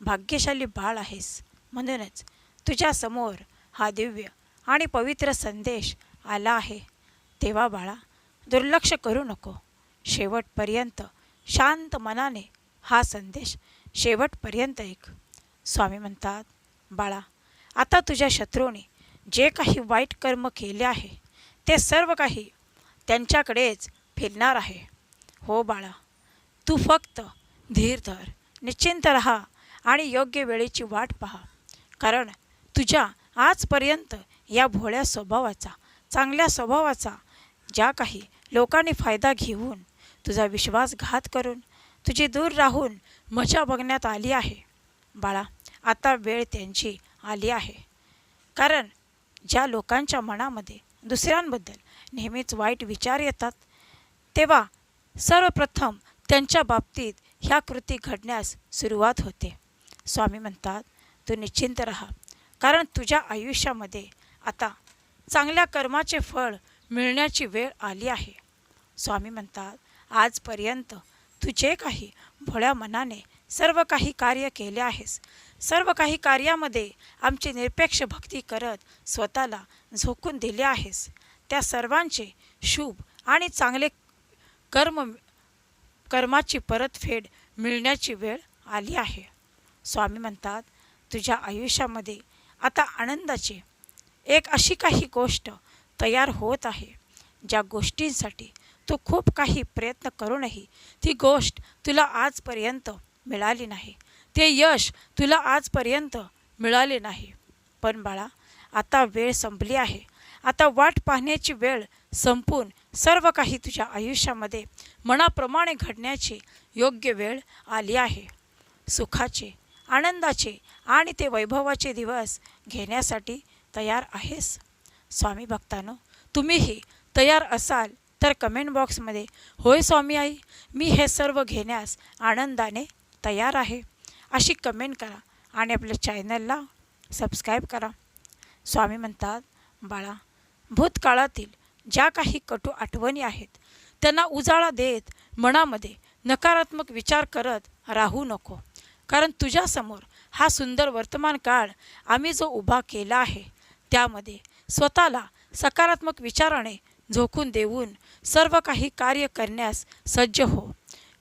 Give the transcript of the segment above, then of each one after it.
भाग्यशाली बाळ आहेस. म्हणूनच तुझ्यासमोर हा दिव्य आणि पवित्र संदेश आला आहे. तेव्हा बाळा दुर्लक्ष करू नको. शेवटपर्यंत शांत मनाने हा संदेश शेवटपर्यंत ऐक. स्वामी म्हणतात बाळा आता तुझ्या शत्रूने जे काही वाईट कर्म केले आहे ते सर्व काही त्यांच्याकडेच फिरणार आहे. हो बाळा तू फक्त धीर धर. निश्चिंत राहा. आणि योग्य वेळेची वाट पहा. कारण तुझ्या आजपर्यंत या भोळ्या स्वभावाचा चांगल्या स्वभावाचा ज्या काही लोकांनी फायदा घेऊन तुझा विश्वासघात करून तुझी दूर राहून मजा बघण्यात आली आहे. बाळा आता वेळ त्यांची आली आहे. कारण ज्या लोकांच्या मनामध्ये दुसऱ्यांबद्दल नेहमीच वाईट विचार येतात तेव्हा सर्वप्रथम त्यांच्या बाबतीत ह्या कृती घडण्यास सुरुवात होते. स्वामी म्हणतात तू निश्चिंत राहा. कारण तुझ्या आयुष्यामध्ये आता चांगल्या कर्माचे फळ मिळण्याची वेळ आली आहे. स्वामी म्हणतात आजपर्यंत तू जे काही भोळ्या मनाने सर्व काही कार्य केले आहेस सर्व काही कार्यामध्ये आमची निरपेक्ष भक्ती करत स्वतःला झोकून दिले आहेस त्या सर्वांचे शुभ आणि चांगले कर्म कर्माची परतफेड मिळण्याची वेळ आली आहे. स्वामी म्हणतात तुझ्या आयुष्यामध्ये आता आनंदाची एक अशी काही गोष्ट तयार होत आहे ज्या गोष्टींसाठी तू खूप काही प्रयत्न करूनही ती गोष्ट तुला आजपर्यंत मिळाली नाही. ते यश तुला आजपर्यंत मिळाले नाही. पण बाळा आता वेळ संपली आहे. आता वाट पाहण्याची वेळ संपून सर्व काही तुझ्या आयुष्यामध्ये मनाप्रमाणे घडण्याची योग्य वेळ आली आहे. सुखाचे आनंदाचे आणि ते वैभवाचे दिवस घेण्यासाठी तयार आहेस. स्वामी भक्तानो तुम्हीही तयार असाल तर कमेंट बॉक्समध्ये होय स्वामी आई मी हे सर्व घेण्यास आनंदाने तयार आहे. अशी कमेंट करा आणि आपल्या चॅनलला सबस्क्राईब करा. स्वामी म्हणतात बाळा भूतकाळातील ज्या काही कटू आठवणी आहेत त्यांना उजाळा देत मनामध्ये नकारात्मक विचार करत राहू नको. कारण तुझ्यासमोर हा सुंदर वर्तमान काळ आम्ही जो उभा केला आहे त्यामध्ये स्वतःला सकारात्मक विचाराने झोकून देऊन सर्व काही कार्य करण्यास सज्ज हो.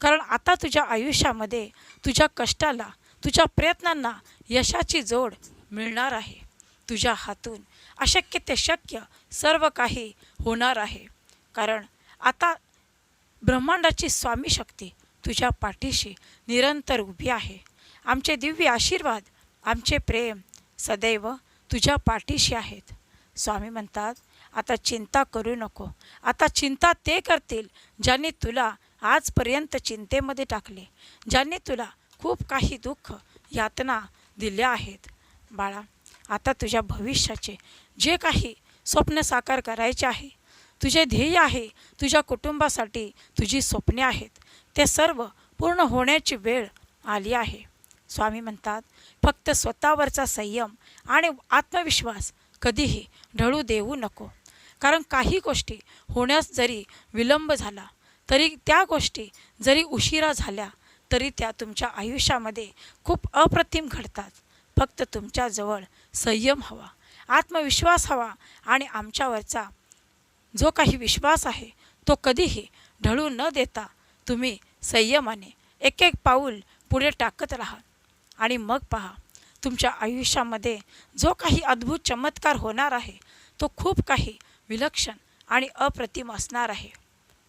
कारण आता तुझ्या आयुष्यामध्ये तुझ्या कष्टाला तुझ्या प्रयत्नांना यशाची जोड मिळणार आहे. तुझ्या हातून अशक्य ते शक्य सर्व काही होणार आहे. कारण आता ब्रह्मांडाची स्वामी शक्ती तुझ्या पाठीशी निरंतर उभी आहे. आमचे दिव्य आशीर्वाद आमचे प्रेम सदैव तुझ्या पाठीशी आहेत. स्वामी म्हणतात आता चिंता करू नको. आता चिंता ते करतील ज्यांनी तुला आजपर्यंत चिंतेमध्ये टाकले ज्यांनी तुला खूप काही दुःख यातना दिल्या आहेत. बाळा आता तुझ्या भविष्याचे जे काही स्वप्न साकार करायचे आहे तुझे ध्येय आहे तुझ्या कुटुंबासाठी तुझी स्वप्ने आहेत ते सर्व पूर्ण होण्याची वेळ आली आहे. स्वामी म्हणतात फक्त स्वतःवरचा संयम आणि आत्मविश्वास कधीही ढळू देऊ नको. कारण काही गोष्टी होण्यास जरी विलंब झाला तरी त्या गोष्टी जरी उशिरा झाल्या तरी त्या तुमच्या आयुष्यामध्ये खूप अप्रतिम घडतात. फक्त तुमच्याजवळ संयम हवा आत्मविश्वास हवा आणि आमच्यावरचा जो काही विश्वास आहे तो कधीही ढळू न देता तुम्ही संयमाने एक एक पाऊल पुढे टाकत राहा. आणि मग पहा तुमच्या आयुष्यामध्ये जो काही अद्भुत चमत्कार होणार आहे तो खूप काही विलक्षण आणि अप्रतिम असणार आहे.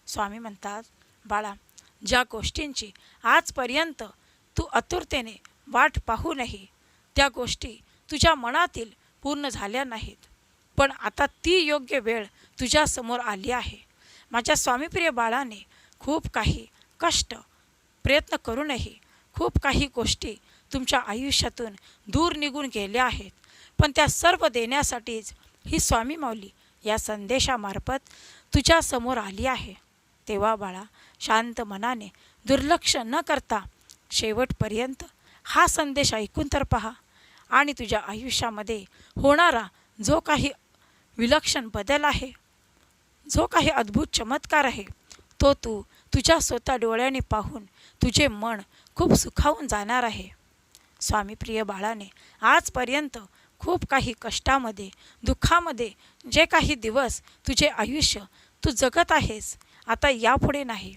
स्वामी म्हणतात बाळा ज्या गोष्टींची आजपर्यंत तू आतुरतेने वाट पाहूनही त्या गोष्टी तुझ्या मनातील पूर्ण झाल्या नाहीत. पण आता ती योग्य वेळ तुझ्यासमोर आली आहे. माझ्या स्वामीप्रिय बाळाने खूप काही कष्ट प्रयत्न करूनही खूप काही गोष्टी तुमच्या आयुष्यातून दूर निघून गेल्या आहेत. पण त्या सर्व देण्यासाठीच ही स्वामी माऊली या संदेशामार्फत तुझ्यासमोर आली आहे. तेव्हा बाळा शांत मनाने दुर्लक्ष न करता शेवटपर्यंत हा संदेश ऐकून तर पहा आणि तुझ्या आयुष्यामध्ये होणारा जो काही विलक्षण बदल आहे जो काही अद्भुत चमत्कार आहे तो तू तुझ्या स्वतः डोळ्याने पाहून तुझे मन खूप सुखावून जाणार आहे. स्वामीप्रिय बाळाने आजपर्यंत खूप काही कष्टामध्ये दुःखामध्ये जे काही दिवस तुझे आयुष्य तू जगत आहेस आता यापुढे नाही.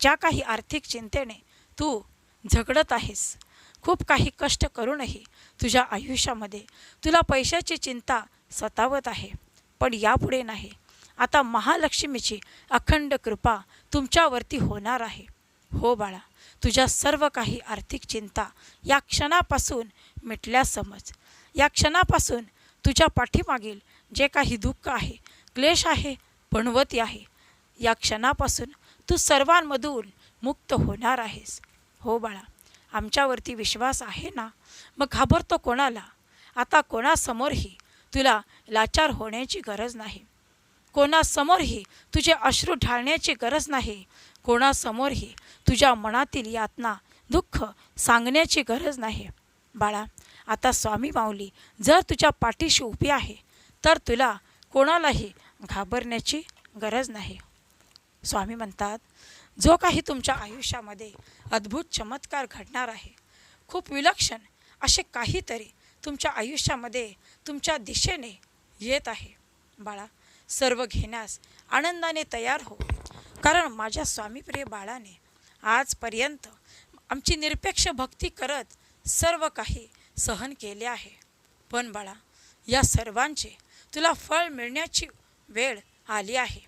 ज्या काही आर्थिक चिंतेने तू झगडत आहेस खूप काही कष्ट करूनही तुझ्या आयुष्यामध्ये तुला पैशाची चिंता सतावत आहे. पण यापुढे नाही. आता महालक्ष्मीची अखंड कृपा तुमच्यावरती होणार आहे. हो बाळा तुझ्या सर्व काही आर्थिक चिंता या क्षणापासून मिटल्या समज या क्षणापासून तुझ्या पाठीमागील जे काही दुःख आहे क्लेश आहे पणवती आहे या क्षणापासून तू सर्वांमधून मुक्त होणार आहेस. हो बाळा आमच्यावरती विश्वास आहे ना? मग घाबरतो कोणाला? आता कोणासमोरही तुला लाचार होण्याची गरज नाही. कोणासमोरही तुझे अश्रू ढाळण्याची गरज नाही. कोणासमोरही तुझ्या मनातील यातना दुःख सांगण्याची गरज नाही. बाळा आता स्वामी माऊली जर तुझ्या पाठीशी उभी आहे तर तुला कोणालाही घाबरण्याची गरज नाही. स्वामी म्हणतात जो काही तुमच्या आयुष्यामध्ये अद्भुत चमत्कार घडणार आहे खूप विलक्षण असे काहीतरी तुमच्या आयुष्यामध्ये तुमच्या दिशेने येत आहे. बाळा सर्व घेण्यास आनंदाने तयार हो. कारण माझ्या स्वामीप्रिय बाळाने आजपर्यंत आमची निरपेक्ष भक्ती करत सर्व काही सहन केले आहे. पण बाळा या सर्वांचे तुला फळ मिळण्याची वेळ आली आहे.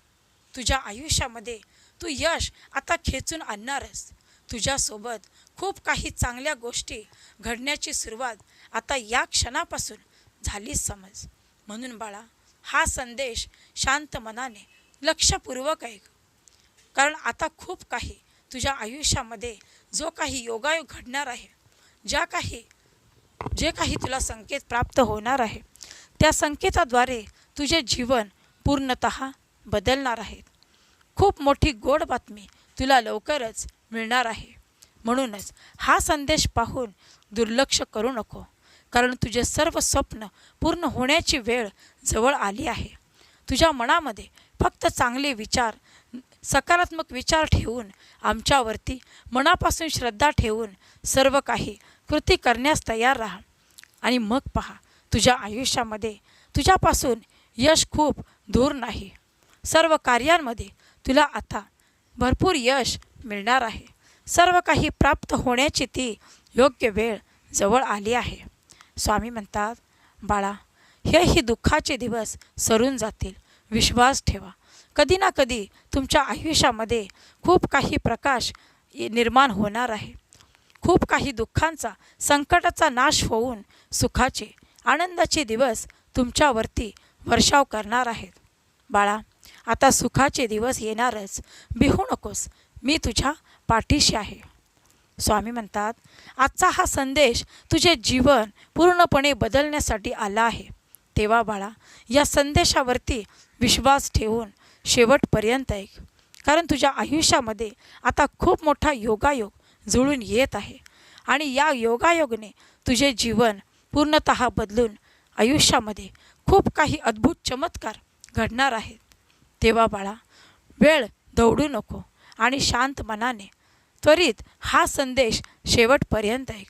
तुझ्या आयुष्यामध्ये तू यश आता खेचून आणणारच तुझ्यासोबत खूप काही चांगल्या गोष्टी घडण्याची सुरुवात आता या क्षणापासून झालीच समज. म्हणून बाळा हा संदेश शांत मनाने लक्षपूर्वक ऐक. कारण आता खूप काही तुझ्या आयुष्यामध्ये जो काही योगायोग घडणार आहे ज्या काही जे काही तुला संकेत प्राप्त होणार आहे त्या संकेताद्वारे तुझे जीवन पूर्णत बदलणार आहे. खूप मोठी गोड बातमी तुला लवकरच मिळणार आहे. म्हणूनच हा संदेश पाहून दुर्लक्ष करू नको कारण तुझे सर्व स्वप्न पूर्ण होण्याची वेळ जवळ आली आहे. तुझ्या मनामध्ये फक्त चांगले विचार सकारात्मक विचार ठेवून आमच्यावरती मनापासून श्रद्धा ठेवून सर्व काही कृती करण्यास तयार राहा. आणि मग पहा तुझ्या आयुष्यामध्ये तुझ्यापासून यश खूप दूर नाही. सर्व कार्यांमध्ये तुला आता भरपूर यश मिळणार आहे. सर्व काही प्राप्त होण्याची ती योग्य वेळ जवळ आली आहे. स्वामी म्हणतात बाळा हेही दुःखाचे दिवस सरून जातील. विश्वास ठेवा. कधी ना कधी तुमच्या आयुष्यामध्ये खूप काही प्रकाश निर्माण होणार आहे. खूप काही दुःखांचा संकटाचा नाश होऊन सुखाचे आनंदाचे दिवस तुमच्यावरती वर्षाव करणार आहेत. बाळा आता सुखाचे दिवस येणारच. बिहू नकोस. मी तुझ्या पाठीशी आहे. स्वामी म्हणतात आजचा हा संदेश तुझे जीवन पूर्णपणे बदलण्यासाठी आला आहे. तेव्हा बाळा या संदेशावरती विश्वास ठेवून शेवटपर्यंत ऐक कारण तुझ्या आयुष्यामध्ये आता खूप मोठा योगायोग जुळून येत आहे. आणि या योगायोगने तुझे जीवन पूर्णत बदलून आयुष्यामध्ये खूप काही अद्भुत चमत्कार घडणार आहेत. तेव्हा बाळा वेळ दौडू नको आणि शांत मनाने त्वरित हा संदेश शेवटपर्यंत ऐक.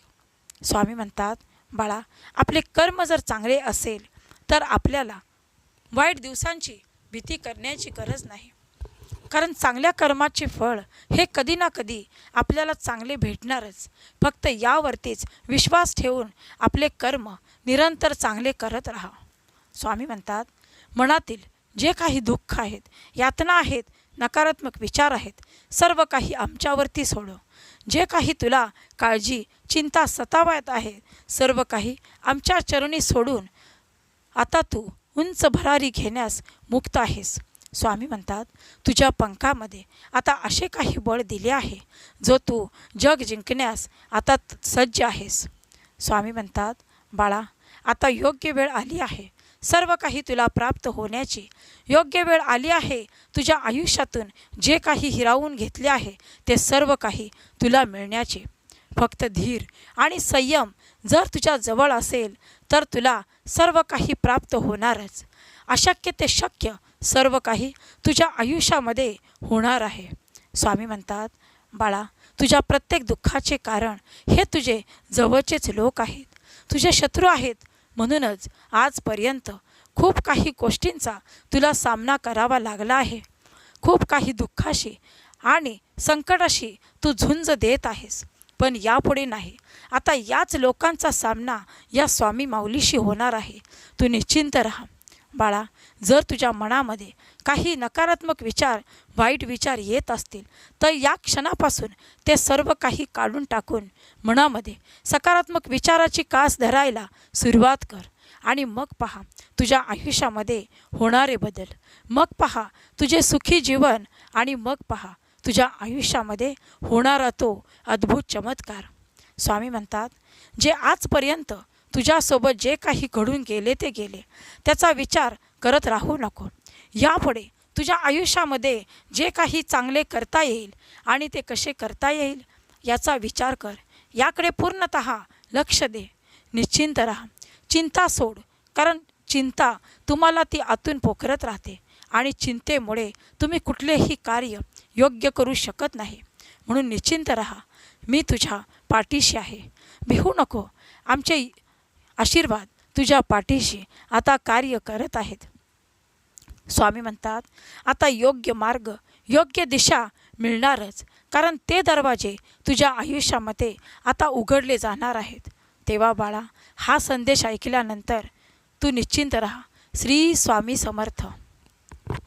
स्वामी म्हणतात बाळा आपले कर्म जर चांगले असेल तर आपल्याला वाईट दिवसांची भीती करण्याची गरज नाही. कारण चांगल्या कर्माचे फळ हे कधी ना कधी आपल्याला चांगले भेटणारच. फक्त यावरतीच विश्वास ठेवून आपले कर्म निरंतर चांगले करत राहा. स्वामी म्हणतात मनातील जे काही दुःख आहेत यातना आहेत नकारात्मक विचार आहेत सर्व काही आमच्यावरती सोडव. जे काही तुला काळजी चिंता सतावायत आहे सर्व काही आमच्या चरणी सोडून आता तू उंच भरारी घेण्यास मुक्त आहेस. स्वामी म्हणतात तुझ्या पंखामध्ये आता असे काही बळ दिले आहे जो तू जग जिंकण्यास आता त- सज्ज आहेस. स्वामी म्हणतात बाळा आता योग्य वेळ आली आहे. सर्व काही तुला प्राप्त होण्याची योग्य वेळ आली आहे. तुझ्या आयुष्यातून जे काही हिरावून घेतले आहे ते सर्व काही तुला मिळण्याचे. फक्त धीर आणि संयम जर तुझ्या जवळ असेल तर तुला सर्व काही प्राप्त होणारच. अशक्य ते शक्य सर्व काही तुझ्या आयुष्यामध्ये होणार आहे. स्वामी म्हणतात बाळा तुझ्या प्रत्येक दुःखाचे कारण हे तुझे जवळचेच लोक आहेत. तुझे शत्रू आहेत. म्हणूनच आजपर्यंत खूप काही गोष्टींचा तुला सामना करावा लागला आहे. खूप काही दुःखाशी आणि संकटाशी तू झुंज देत आहेस. पण यापुढे नाही. आता याच लोकांचा सामना या स्वामी माऊलीशी होणार आहे. तू निश्चिंत राहा. बाळा जर तुझ्या मनामध्ये काही नकारात्मक विचार वाईट विचार येत असतील तर या क्षणापासून ते सर्व काही काढून टाकून मनामध्ये सकारात्मक विचाराची कास धरायला सुरुवात कर आणि मग पहा तुझ्या आयुष्यामध्ये होणारे बदल. मग पहा तुझे सुखी जीवन आणि मग पहा तुझ्या आयुष्यामध्ये होणारा तो अद्भुत चमत्कार. स्वामी म्हणतात जे आजपर्यंत तुझ्यासोबत जे काही घडून गेले ते गेले. त्याचा विचार करत राहू नको. यापुढे तुझ्या आयुष्यामध्ये जे काही चांगले करता येईल आणि ते कसे करता येईल याचा विचार कर. याकडे पूर्णत लक्ष दे. निश्चिंत राहा. चिंता सोड कारण चिंता तुम्हाला ती आतून पोखरत राहते आणि चिंतेमुळे तुम्ही कुठलेही कार्य योग्य करू शकत नाही. म्हणून निश्चिंत राहा. मी तुझ्या पाठीशी आहे. भिवू नको. आमचे आशीर्वाद तुझ्या पाठीशी आता कार्य करत आहेत. स्वामी म्हणतात आता योग्य मार्ग योग्य दिशा मिळणारच. कारण ते दरवाजे तुझ्या आयुष्यामध्ये आता उघडले जाणार आहेत. तेव्हा बाळा हा संदेश ऐकल्यानंतर तू निश्चिंत राहा. श्री स्वामी समर्थ.